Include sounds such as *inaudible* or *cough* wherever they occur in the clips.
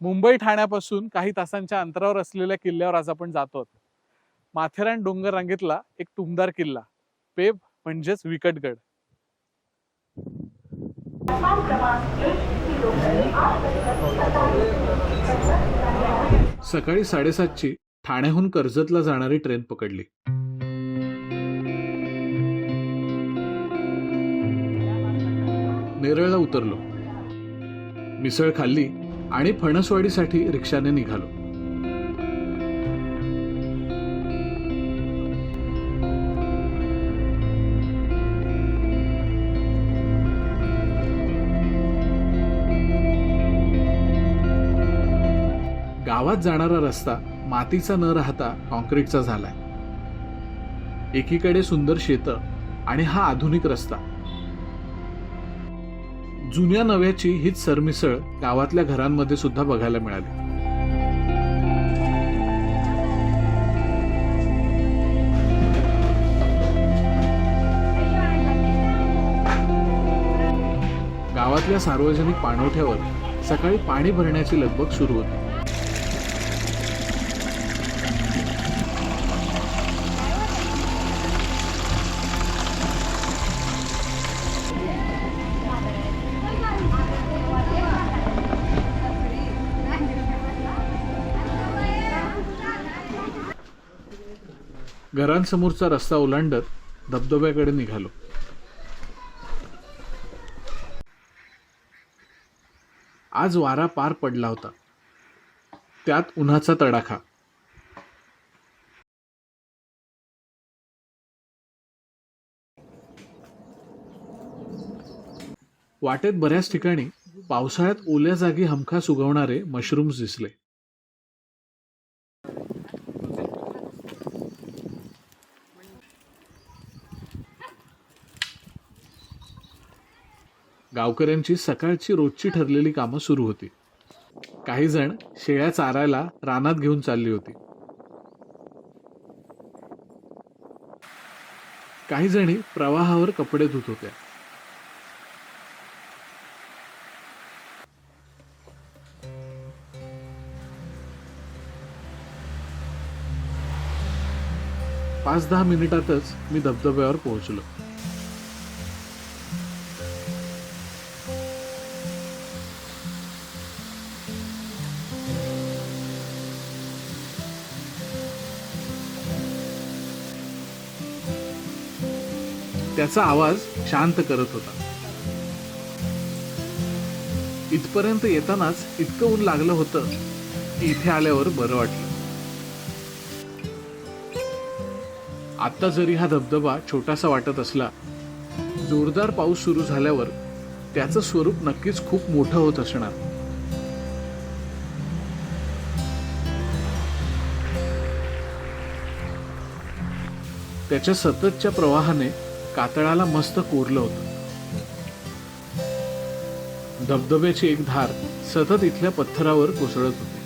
मुंबई ठाण्यापासून काही तासांच्या अंतरावर असलेल्या किल्ल्यावर आज आपण जातो माथेरान डोंगर रांगेतला एक टुमदार किल्ला. पेब म्हणजेच विकटगड. सकाळी साडेसातची ठाण्याहून कर्जतला जाणारी ट्रेन पकडली. नेरळला उतरलो. मिसळ खाल्ली. आणि फणसवाडीसाठी रिक्षाने निघालो. गावात जाणारा रस्ता मातीचा न राहता कॉन्क्रीटचा झालाय. एकीकडे सुंदर शेतं आणि हा आधुनिक रस्ता. जुन्या नव्याची हीच सरमिसळ गावातल्या घरांमध्ये सुद्धा बघायला मिळाली. गावातल्या सार्वजनिक पाणवठ्यावर सकाळी पाणी भरण्याची लगबग सुरू होती. घरांसमोरचा रस्ता ओलांडत धबधब्याकडे निघालो. आज वारा पार पडला होता. त्यात उन्हाचा तडाखा. वाटेत बऱ्याच ठिकाणी पावसाळ्यात ओल्या जागी हमखास उगवणारे मशरूम्स दिसले. गावकऱ्यांची सकाळची रोजची ठरलेली कामं सुरू होती. काही जण शेळ्या चारायला रानात घेऊन चालली होती. काही जणी प्रवाहावर कपडे धुत होत्या. पाच दहा मिनिटातच मी धबधब्यावर पोहोचलो. त्याचा आवाज शांत करत होता. इथपर्यंत येतानाच इतकं ऊन लागलं होतं की इथे आल्यावर बरं वाटलं. आत्ता जरी हा धबधबा छोटासा वाटत असला जोरदार पाऊस सुरू झाल्यावर त्याचं स्वरूप नक्कीच खूप मोठं होत असणार. त्याच्या सततच्या प्रवाहाने कातळाला मस्त कोरलं होतं. धबधब्याची एक धार सतत इथल्या पत्थरावर कोसळत होती.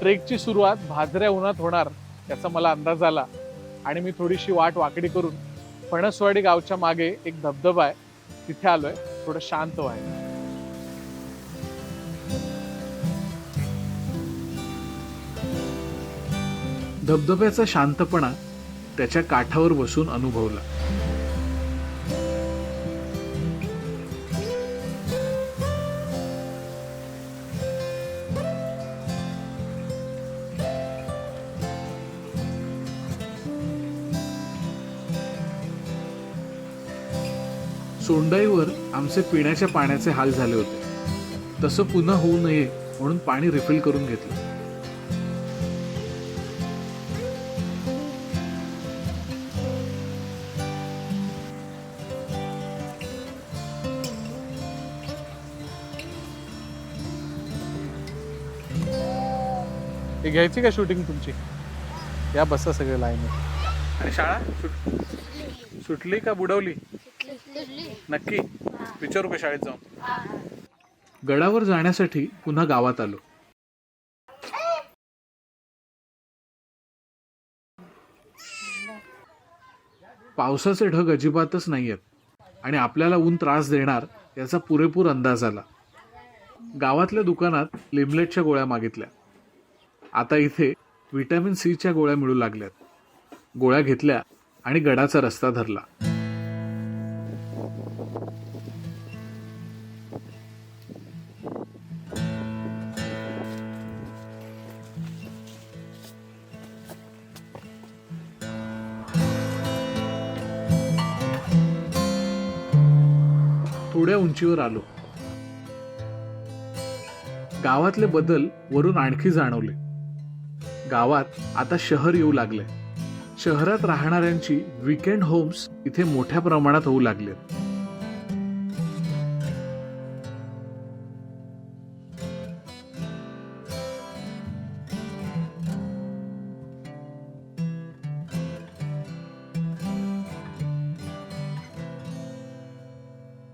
ट्रेकची सुरुवात भाजऱ्या उन्हात होणार याचा मला अंदाज आला. आणि मी थोडीशी वाट वाकडी करून फणसवाडी गावच्या मागे एक धबधबा आहे तिथे आलोय. थोडं शांत व्हायला. धबधब्याचा शांतपणा त्याच्या काठावर बसून अनुभवला. सोंडाईवर आमचे पिण्याच्या पाण्याचे हाल झाले होते. तसं पुन्हा होऊ नये म्हणून पाणी रिफिल करून घेतलं. घ्यायची का शूटिंग तुमची? या बसा सगळे लाईन आणि शाळा? सुट सुटली का बुडवली? नक्की. विचारू का शाळेत जाऊन? गडावर जाण्यासाठी पुन्हा गावात आलो. पावसाचे ढग अजिबातच नाही आहेत आणि आपल्याला ऊन त्रास देणार याचा पुरेपूर अंदाज आला. गावातल्या दुकानात लिमलेटच्या गोळ्या मागितल्या. आता इथे व्हिटॅमिन सीच्या गोळ्या मिळू लागल्यात. गोळ्या घेतल्या आणि गडाचा रस्ता धरला. थोड्या उंचीवर आलो. गावातले बदल वरून आणखी जाणवले. गावात आता शहर येऊ लागले शहरात राहणाऱ्यांची विकेंड होम्स इथे मोठ्या प्रमाणात होऊ लागलेत.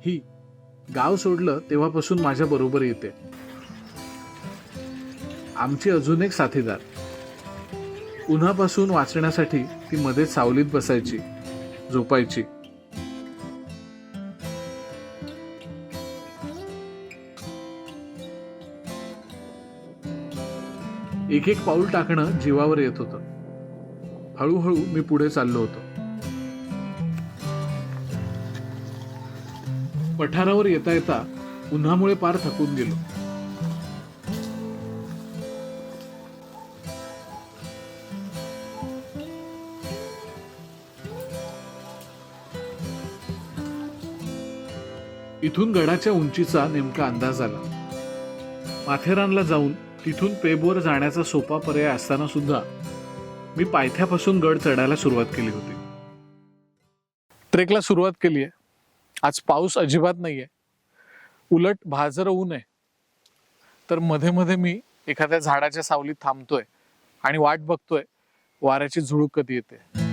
ही गाव सोडलं तेव्हापासून माझ्या बरोबर येते. आमची अजून एक साथीदार. उन्हापासून वाचण्यासाठी ती मध्ये सावलीत बसायची झोपायची. एक एक पाऊल टाकणं जीवावर येत होतं. हळूहळू मी पुढे चाललो होतो. पठारावर येता येता उन्हामुळे पार थकून गेलो. इथून गडाच्या उंचीचा नेमका अंदाज आला. माथेरानला जाऊन तिथून पेबवर जाण्याचा सोपा पर्याय असताना सुद्धा मी पायथ्यापासून गड चढायला सुरुवात केली होती. ट्रेकला सुरुवात केली आहे आज पाऊस अजिबात नाहीये. उलट भाजर ऊन आहे तर मध्ये मध्ये मी एखाद्या झाडाच्या सावलीत थांबतोय आणि वाट बघतोय. वाऱ्याची झुळूक कधी येते?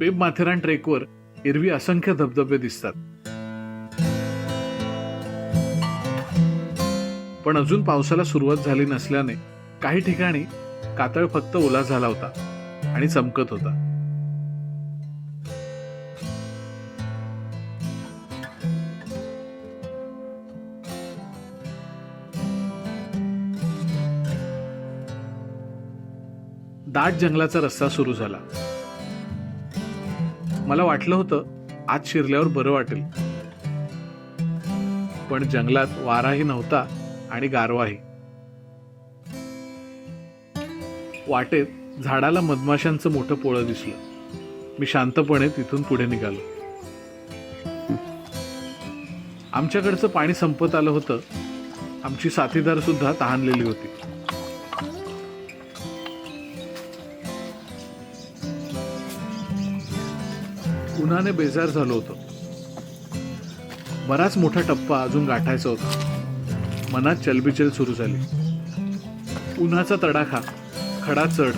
पेब माथेरान ट्रेकवर एरवी असंख्य धबधबे दिसतात. पण अजून पावसाला सुरुवात झाली नसल्याने काही ठिकाणी कातळ फक्त ओला झाला होता आणि चमकत होता. दाट जंगलाचा रस्ता सुरू झाला. मला वाटलं होतं आज शिरल्यावर बरं वाटेल. पण जंगलात वाराही नव्हता आणि गारवाही. वाटेत झाडाला मधमाशांचं मोठं पोळं दिसलं. मी शांतपणे तिथून पुढे निघालो. आमच्याकडचं पाणी संपत आलं होतं. आमची साथीदार सुद्धा तहानलेली होती. उन्हाने बेजार झालो होतो. बराच मोठा टप्पा अजून गाठायचा होता. मनात चलबिचल सुरू झाली. उन्हाचा तडाखा खडा चढ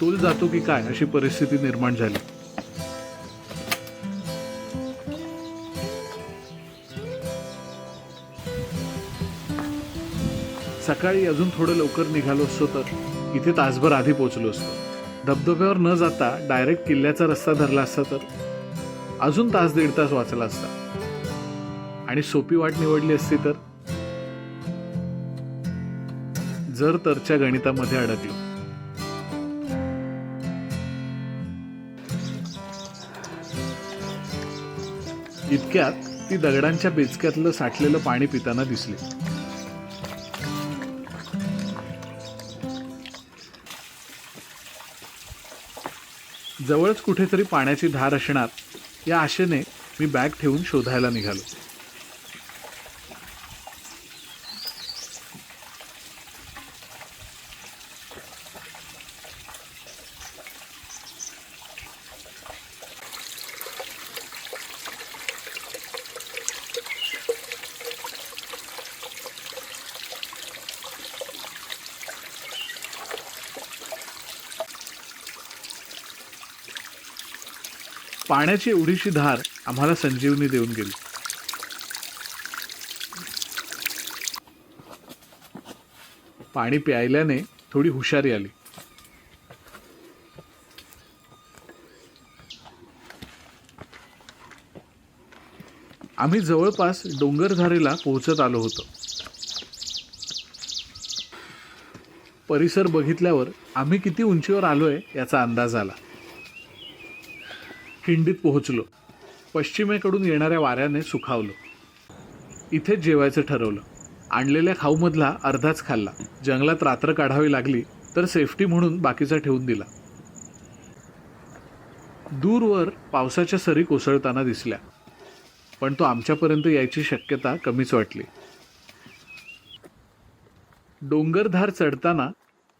तोल जातो की काय अशी परिस्थिती निर्माण झाली. सकाळी अजून थोडं लवकर निघालो असतो तर इथे तासभर आधी पोहोचलो असतो. धबधब्यावर न जाता डायरेक्ट किल्ल्याचा रस्ता धरला असता तर? अजून तास दीड तास वाचला असता. आणि सोपी वाट निवडली असती तर? जर तरच्या गणितामध्ये अडकलो. इतक्यात ती दगडांच्या बेचक्यातलं साठलेलं पाणी पिताना दिसले. जवळच कुठेतरी पाण्याची धार असणार या आशेने मी बॅग ठेवून शोधायला निघालो. पाण्याची एवढीशी धार आम्हाला संजीवनी देऊन गेली. पाणी प्यायल्याने थोडी हुशारी आली. आम्ही जवळपास डोंगरधारेला पोहोचत आलो होतो. परिसर बघितल्यावर आम्ही किती उंचीवर आलोय याचा अंदाज आला. खिंडीत पोहोचलो. पश्चिमेकडून येणाऱ्या वाऱ्याने सुखावलो. इथेच जेवायचं ठरवलं. आणलेल्या खाऊमधला अर्धाच खाल्ला. जंगलात रात्र काढावी लागली तर सेफ्टी म्हणून बाकीचा ठेवून दिला. दूरवर पावसाच्या सरी कोसळताना दिसल्या. पण तो आमच्यापर्यंत यायची शक्यता कमीच वाटली. डोंगरधार चढताना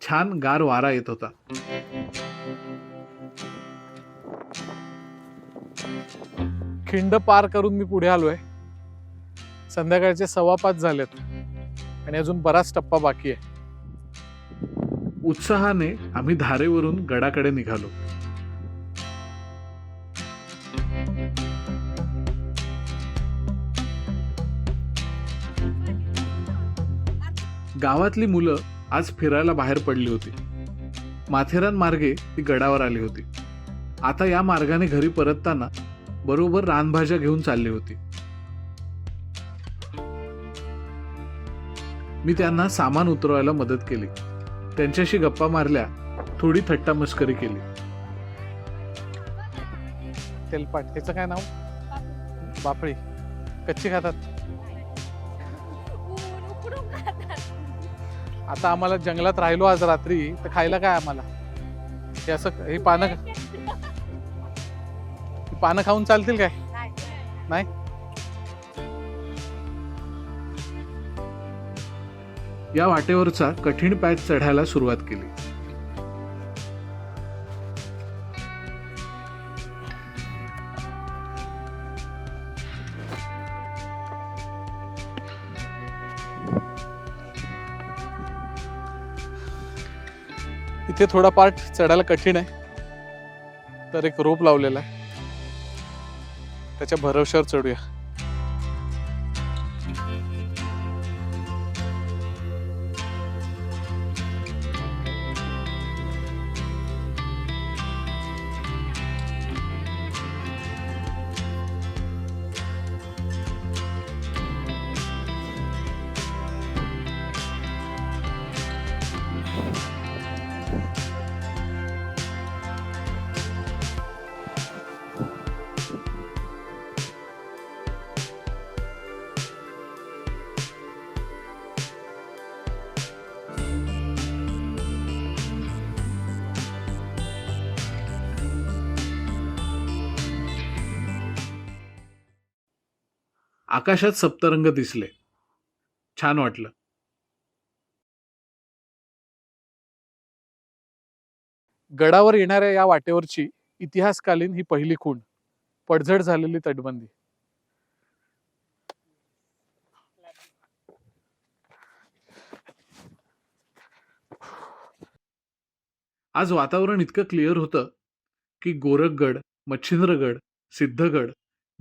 छान गार वारा येत होता. खिंड पार करून मी पुढे आलोय. संध्याकाळचे सव्वा पाच झालेत. आणि अजून बराच टप्पा बाकी आहे. उत्साहाने आम्ही धारेवरून गडाकडे निघालो. गावातली मुलं आज फिरायला बाहेर पडली होती. माथेरान मार्गे ती गडावर आली होती. आता या मार्गाने घरी परतताना बरोबर रानभाज्या घेऊन चालली होती. मी त्यांना सामान उतरवायला मदत केली. त्यांच्याशी गप्पा मारल्या थोडी थट्टा मस्करी केली. तेलपाट त्याचं काय नाव? बापळी कच्ची खातात? आता आम्हाला जंगलात राहिलो आज रात्री तर खायला काय आम्हाला? हे असं हे पानं पानं खाऊन चालतील काय? नाही. या वाटेवरचा कठीण पॅच चढायला सुरुवात केली. इथे थोडा पार्ट चढायला कठीण आहे. तर एक रोप लावलेला आहे. त्याच्या भरवशावर चढूया. आकाशात सप्तरंग दिसले. छान वाटलं. गडावर येणाऱ्या या वाटेवरची इतिहासकालीन ही पहिली खूण पडझड झालेली तटबंदी. आज वातावरण इतकं क्लिअर होतं की गोरखगड मच्छिंद्रगड सिद्धगड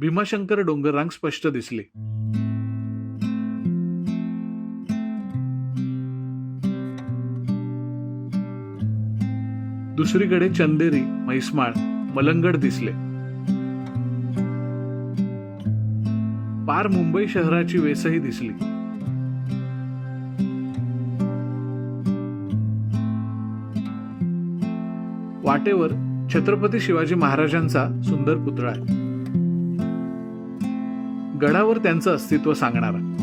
भीमाशंकर डोंगररांग स्पष्ट दिसले. दुसरीकडे चंदेरी म्हैसमाळ मलंगड दिसले. पार मुंबई शहराची वेसही दिसली. वाटेवर छत्रपती शिवाजी महाराजांचा सुंदर पुतळा आहे. गडावर त्यांचं अस्तित्व सांगणारा.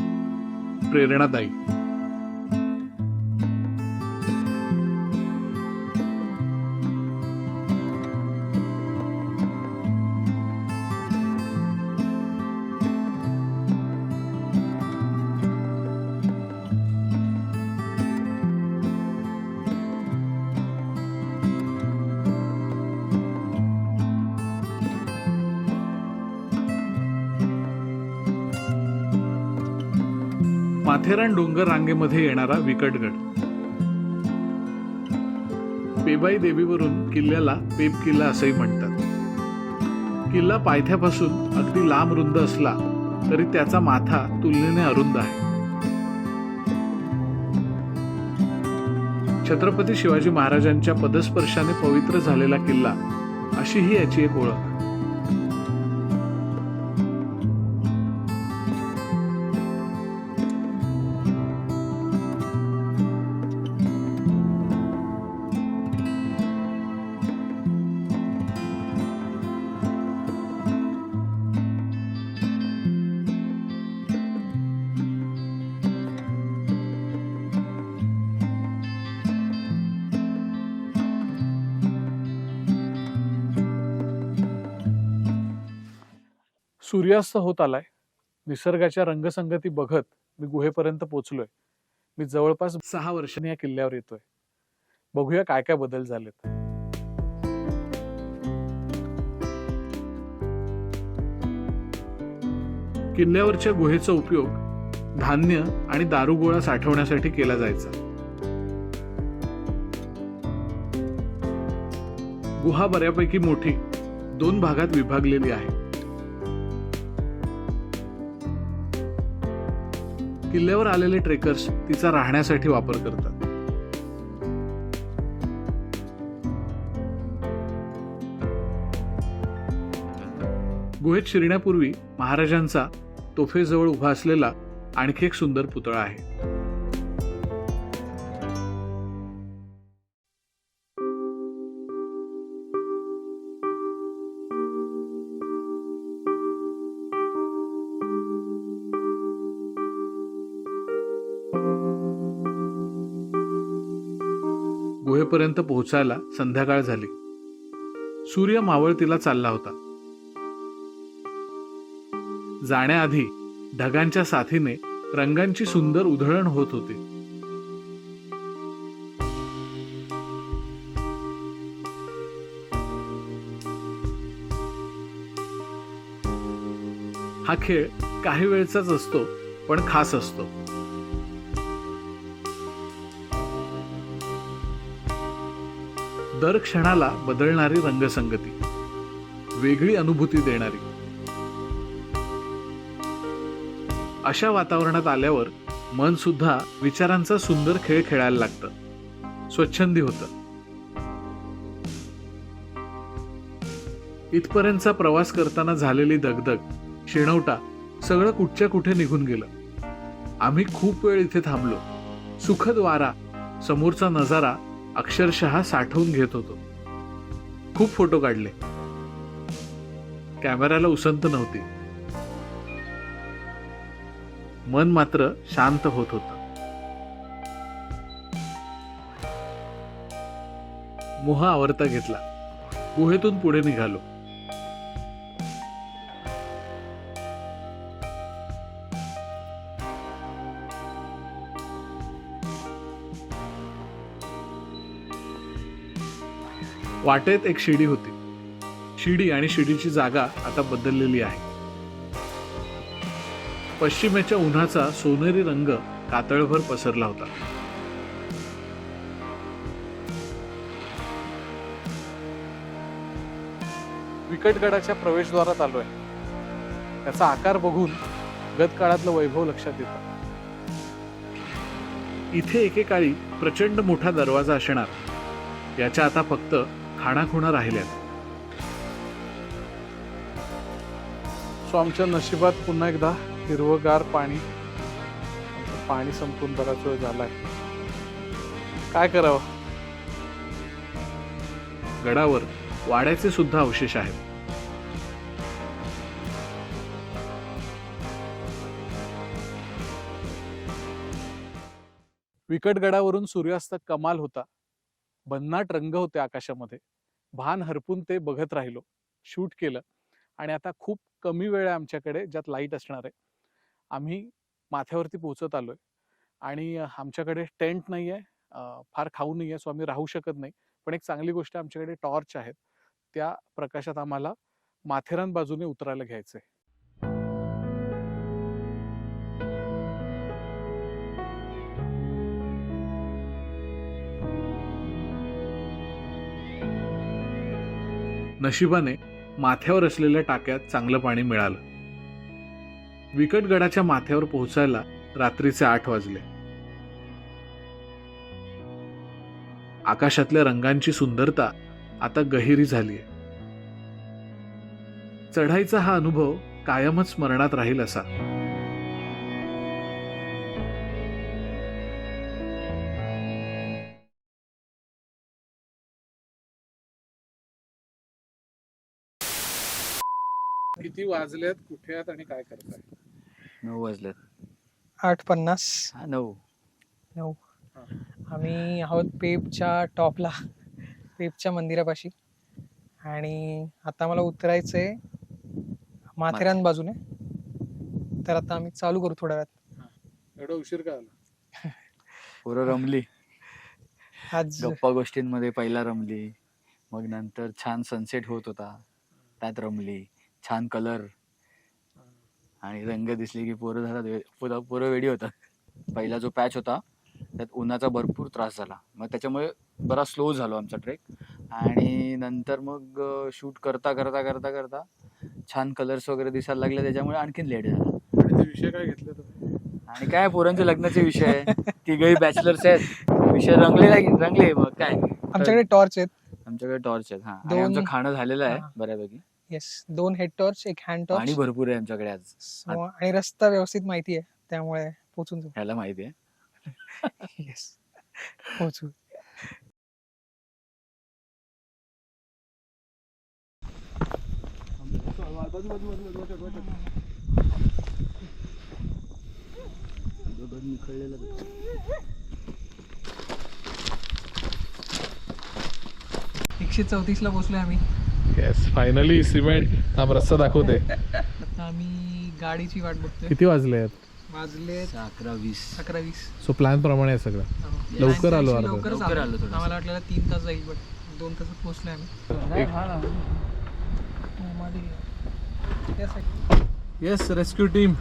प्रेरणादायी. माथेरान डोंगर रांगेमध्ये येणारा विकटगड पेबाई देवीवरून किल्ल्याला पेब किल्ला असंही म्हणतात. किल्ला पायथ्यापासून अगदी लांब रुंद असला तरी त्याचा माथा तुलनेने अरुंद आहे. छत्रपती शिवाजी महाराजांच्या पदस्पर्शाने पवित्र झालेला किल्ला अशी ही याची एक ओळख. सूर्यास्त होत आलाय. निसर्गाच्या रंगसंगती बघत मी गुहेपर्यंत पोहोचलोय मी जवळपास सहा वर्षांनी या किल्ल्यावर येतोय. बघूया काय काय बदल झालेत. किल्ल्यावरच्या गुहेचा उपयोग धान्य आणि दारुगोळा साठवण्यासाठी केला जायचा. गुहा बऱ्यापैकी मोठी दोन भागात विभागलेली आहे. किल्ल्यावर आलेले ट्रेकर्स तिचा राहण्यासाठी वापर करतात. गुहेत शिरण्यापूर्वी महाराजांचा तोफेजवळ उभा असलेला आणखी एक सुंदर पुतळा आहे. गुहेपर्यंत पोहोचायला संध्याकाळ झाली. सूर्य मावळतीला चालला होता. जाण्याआधी ढगांच्या साथीने रंगांची सुंदर उधळण होत होती. हा खेळ काही वेळचाच असतो पण खास असतो. दर क्षणाला बदलणारी रंगसंगती वेगळी अनुभूती देणारी. अशा वातावरणात आल्यावर मन सुद्धा विचारांचा सुंदर खेळ खेळायला लागतं. स्वच्छंदी होतं. इथपर्यंतचा प्रवास करताना झालेली दगदग शेणवटा सगळं कुठच्या कुठे निघून गेलं. आम्ही खूप वेळ इथे थांबलो. सुखद वारा समोरचा नजारा अक्षरशः साठवून घेत होतो. खूप फोटो काढले. कॅमेऱ्याला उसंत नव्हती. मन मात्र शांत होत होत. मोह आवरता घेतला. गुहेतून पुढे निघालो. वाटेत एक शिडी होती. शिडी आणि शिडीची जागा आता बदललेली आहे. पश्चिमेच्या उन्हाचा सोनेरी रंग कातळभर पसरला होता. विकटगडाच्या प्रवेशद्वारात आलोय. त्याचा आकार बघून गत काळातलं वैभव लक्षात येतं. इथे एकेकाळी प्रचंड मोठा दरवाजा असणार. याच्या आता फक्त खाणाखुणा राहिल्यात. सो आमच्या नशिबात पुन्हा एकदा हिरवगार पाणी पाणी संपून बराच वेळ झालाय. काय करावं? गडावर वाड्याचे सुद्धा अवशेष आहेत. विकटगडावरून सूर्यास्त कमाल होता. भन्नाट रंग होते आकाशामध्ये. भान हरपून ते बघत राहिलो. शूट केलं. आणि आता खूप कमी वेळ आहे आमच्याकडे ज्यात लाइट असणार आहे. आम्ही माथ्यावरती पोहोचत आलोय. आणि आमच्याकडे टेंट नाही आहे फार खाऊ नाही आहे सो आम्ही राहू शकत नाही. पण एक चांगली गोष्ट आमच्याकडे टॉर्च आहेत. त्या प्रकाशात आम्हाला माथेरान बाजूने उतरायला घ्यायचं आहे नशिबाने माथ्यावर असलेल्या टाक्यात चांगलं पाणी मिळालं. विकटगडाच्या माथ्यावर पोहोचायला रात्रीचे आठ वाजले. आकाशातल्या रंगांची सुंदरता आता गहिरी झालीय. चढाईचा हा अनुभव कायमच स्मरणात राहील असा. किती वाजलेत कुठे आहेत आणि काय करताय? नऊ वाजलेत. आठ पन्नास. हा नऊ. नऊ. आम्ही आहोत पेपच्या टॉपला पेपच्या मंदिरापाशी. आणि आता मला उतरायचं आहे माथेरान. बाजूने. तर आता आम्ही चालू करू थोड्या वेळात. एवढा उशीर का आला? पोरं रमली. आज गप्पा गोष्टींमध्ये पहिला रमली. मग नंतर छान सनसेट होत होता. त्यात रमली. छान कलर आणि रंग दिसले की पोरं झाला पोरं पोरं वेडी होतात. पहिला जो पॅच होता त्यात उन्हाचा भरपूर त्रास झाला. मग त्याच्यामुळे बरा स्लो झालो आमचा ट्रेक आणि नंतर मग शूट करता करता करता करता छान कलर्स वगैरे दिसायला लागले. त्याच्यामुळे आणखीन लेट झाला. आणि विषय काय घेतले तुम्ही? आणि काय पोरांचे लग्नाचे विषय? आहे तिघही बॅचलर्स आहेत. विषय रंगले नाही रंगले? मग काय? आमच्याकडे टॉर्च आहेत. आमच्याकडे टॉर्च आहेत हा. आमचं खाणं झालेलं आहे. बऱ्यापैकी. येस दोन हेड टॉर्च एक हँड पाणी टॉर्च भरपूर आहे आमच्याकडे आज. आणि रस्ता व्यवस्थित माहिती आहे त्यामुळे पोचून जाऊ. ह्याला माहिती आहे. *laughs* येस पोचू एकशे चौतीस ला पोहोचलोय आम्ही. येस फायनली सिमेंट हा रस्ता दाखवते. आता आम्ही गाडीची वाट बघतोय. किती वाजले आहेत? वाजले अकरा वीस. अकरा वीस. सो प्लॅन प्रमाणे आहे सगळं. हो. लवकर आलो Actually अर्धा. लवकरच लवकर आलो आलो थोडंसं. आम्हाला वाटलेलं तीन तास जाईल बट दोन तासात पोहोचलोय आम्ही. एक- हो. Yes rescue team